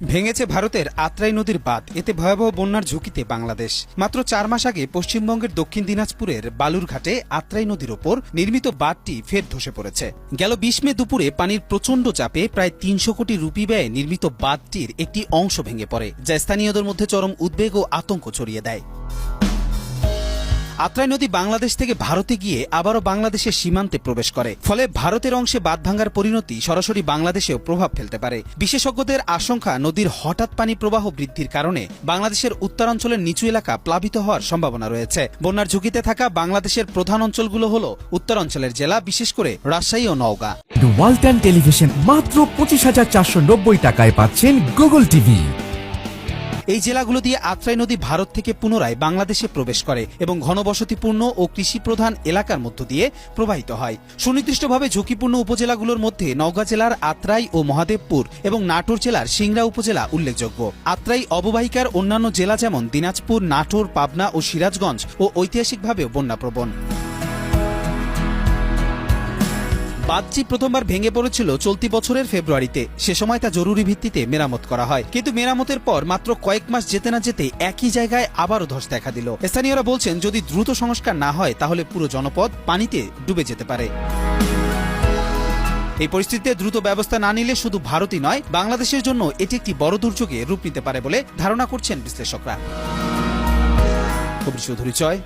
ভেঙেছে ভারতের আত্রাই নদীর বাঁধ। এতে ভয়াবহ বন্যার ঝুঁকিতে বাংলাদেশ। মাত্র চার মাস আগে পশ্চিমবঙ্গের দক্ষিণ দিনাজপুরের বালুরঘাটে আত্রাই নদীর ওপর নির্মিত বাঁধটি ফের ধসে পড়েছে। গেল বিশ মে দুপুরে পানির প্রচণ্ড চাপে প্রায় তিনশো কোটি রুপি ব্যয়ে নির্মিত বাঁধটির একটি অংশ ভেঙে পড়ে, যা স্থানীয়দের মধ্যে চরম উদ্বেগ ও আতঙ্ক ছড়িয়ে দেয়। আত্রাই নদী বাংলাদেশ থেকে ভারতে গিয়ে আবারও বাংলাদেশের সীমান্তে প্রবেশ করে। ফলে ভারতের অংশে বাঁধ ভাঙার পরিণতি সরাসরি বাংলাদেশেও প্রভাব ফেলতে পারে। বিশেষজ্ঞদের আশঙ্কা, নদীর হঠাৎ পানি প্রবাহ বৃদ্ধির কারণে বাংলাদেশের উত্তরাঞ্চলের নিচু এলাকা প্লাবিত হওয়ার সম্ভাবনা রয়েছে। বন্যার ঝুঁকিতে থাকা বাংলাদেশের প্রধান অঞ্চলগুলো হল উত্তরাঞ্চলের জেলা, বিশেষ করে রাজশাহী ও নওগাঁ। ওয়ালটন টেলিভিশন মাত্র পঁচিশ হাজার চারশো নব্বই টাকায় পাচ্ছেন গুগল টিভি। এই জেলাগুলো দিয়ে আত্রাই নদী ভারত থেকে পুনরায় বাংলাদেশে প্রবেশ করে এবং ঘনবসতিপূর্ণ ও কৃষি প্রধান এলাকার মধ্য দিয়ে প্রবাহিত হয়। সুনির্দিষ্টভাবে ঝুঁকিপূর্ণ উপজেলাগুলোর মধ্যে নওগাঁ জেলার আত্রাই ও মহাদেবপুর এবং নাটোর জেলার সিংড়া উপজেলা উল্লেখযোগ্য। আত্রাই অববাহিকার অন্যান্য জেলা যেমন দিনাজপুর, নাটোর, পাবনা ও সিরাজগঞ্জ ও ঐতিহাসিকভাবেও বন্যাপ্রবণ। বাঁধটি প্রথমবার ভেঙে পড়েছিল চলতি বছরের ফেব্রুয়ারিতে। সে সময় তা জরুরি ভিত্তিতে মেরামত করা হয়। কিন্তু মেরামতের পর মাত্র কয়েক মাস যেতে না যেতে একই জায়গায় আবারও ধস দেখা দিল। স্থানীয়রা বলছেন, যদি দ্রুত সংস্কার না হয়, তাহলে পুরো জনপদ পানিতে ডুবে যেতে পারে। এই পরিস্থিতিতে দ্রুত ব্যবস্থা না নিলে শুধু ভারতই নয়, বাংলাদেশের জন্য এটি একটি বড় দুর্যোগে রূপ নিতে পারে বলে ধারণা করছেন বিশ্লেষকরা। চৌধুরী চয়